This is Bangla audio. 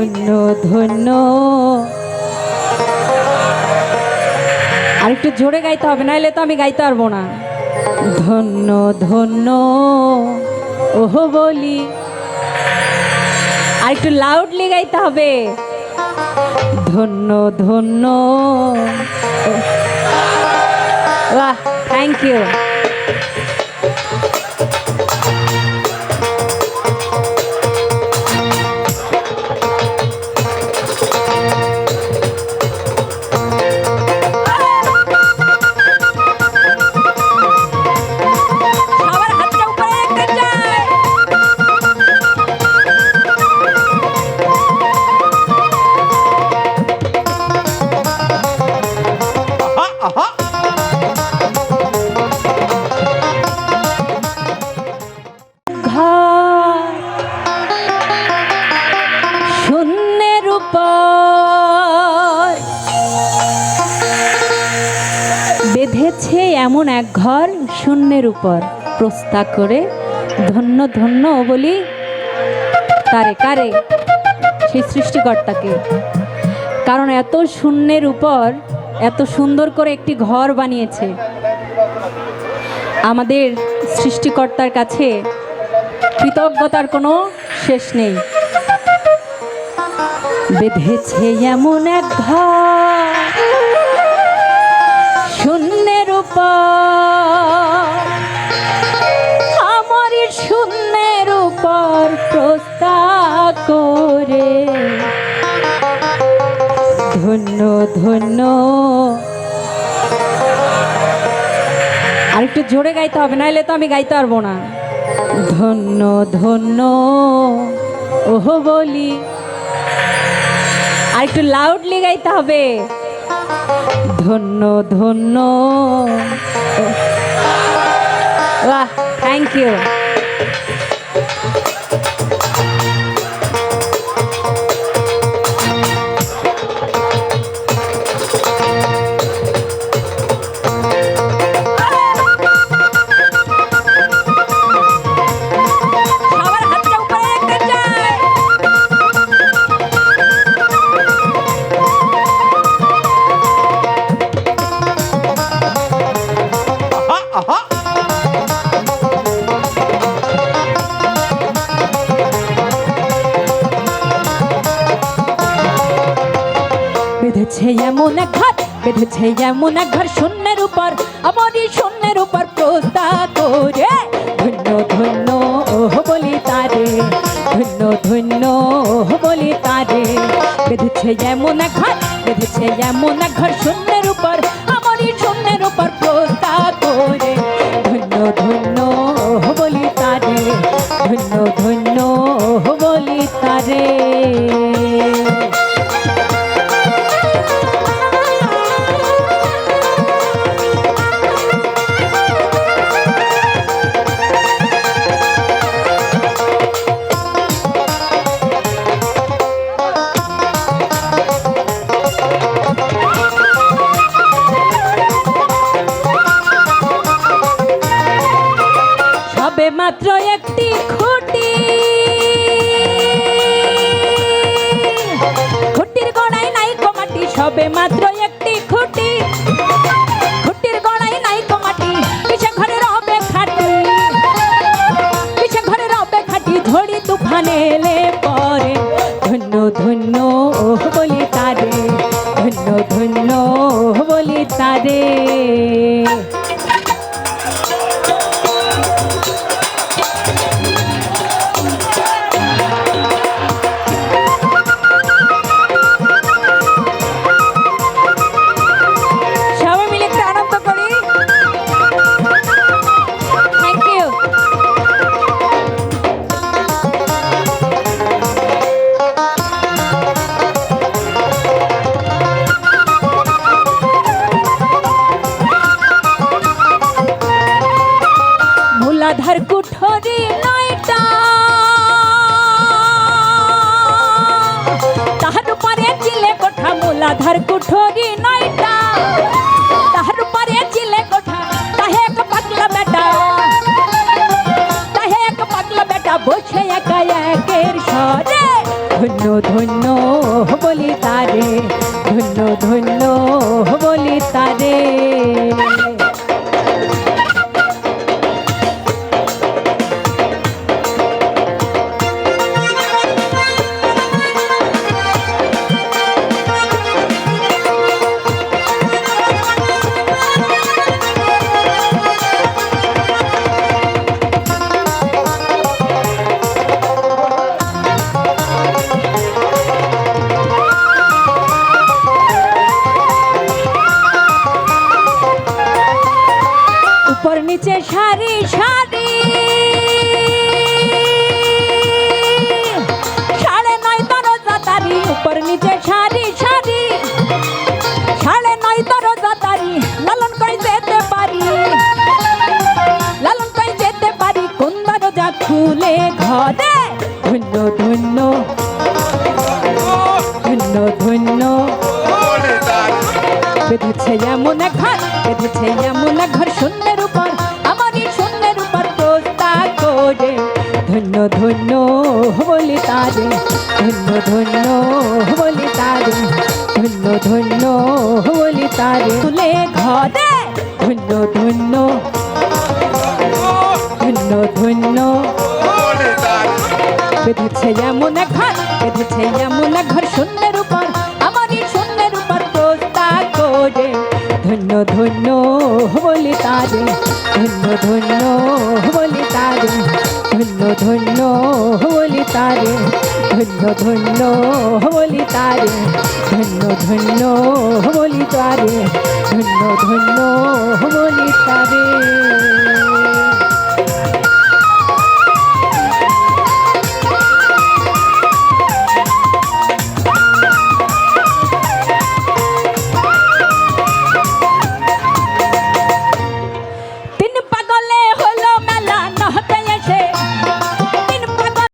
ধন্য ধন্য। আর একটু জোরে গাইতে হবে নাহলে তো আমি গাইতে পারব না। ধন্য ধন্য। ওহো, বলি। আর একটু লাউডলি গাইতে হবে। ধন্য ধন্য। বাহ থ্যাংক ইউ এমন এক ঘর শূন্যের উপর। প্রস্তাব করে, ধন্য ধন্য বলি তারে কারে? সেই সৃষ্টিকর্তাকে। কারণ এত শূন্যের উপর এত সুন্দর করে একটি ঘর বানিয়েছে। আমাদের সৃষ্টিকর্তার কাছে কৃতজ্ঞতার কোনো শেষ নেই। বেঁধেছে এমন এক ঘর। উপর করে। ধন্য ধন্য। আর একটু জোরে গাইতে হবে নাহলে তো আমি গাইতে পারব না। ধন্য ধন্য। ওহো বলি। আর একটু লাউডলি গাইতে হবে। ধন্য ধন্য বাহ থ্যাংক ইউ বেঁধেছে এমন এক ঘর শূন্যের উপর, আমারই শূন্যের উপর প্রস্তা করে। ধন্য ধন্য, ওহ, বলি তারে। ধন্য ধন্য, ওহ, বলি তারে। বেঁধেছে এমন এক ঘর, বেঁধেছে এমন এক ঘর শূন্যের উপর সবে মাত্র একটি খুঁটি। খুঁটির গোড়ায় নাই কমাটি সবে মাত্র রাধার কুঠরি নয়টা। তাহার উপরে চিলে কোঠা মূলাধার কুঠরি নয়টা। তাহার পরে চিলে কোঠা, তাহে এক পাগলা বেটা। তাহে এক পাগলা বেটা বসে একা একের সরে ধন্য ধন্য খুলে ঘরে। ধন্য ধন্য ধন্য ধন্য বেঁধেছে এমন ঘর, বেঁধেছে এমন ঘর শূন্যের উপর। আমারই শূন্যের উপর প্রস্তা করে ধন্য ধন্য বলি তারে। ধন্য ধন্য বলি তারে। ধন্য ধন্য বলি তারে। তুলে ঘরে। ধন্য ধন্য ধন্য। ধন্য বেঁধেছে এমন ঘর, বেঁধেছে এমন ঘর শূন্যের উপর। আমারই শূন্যের উপর প্রস্তা করে। ধন্য ধন্য বলি তারে, ধন্য ধন্য বলি তারে, ধন্য ধন্য বলি তারে, ধন্য ধন্য বলি তারে, ধন্য ধন্য বলি তারে, ধন্য ধন্য বলি তারে।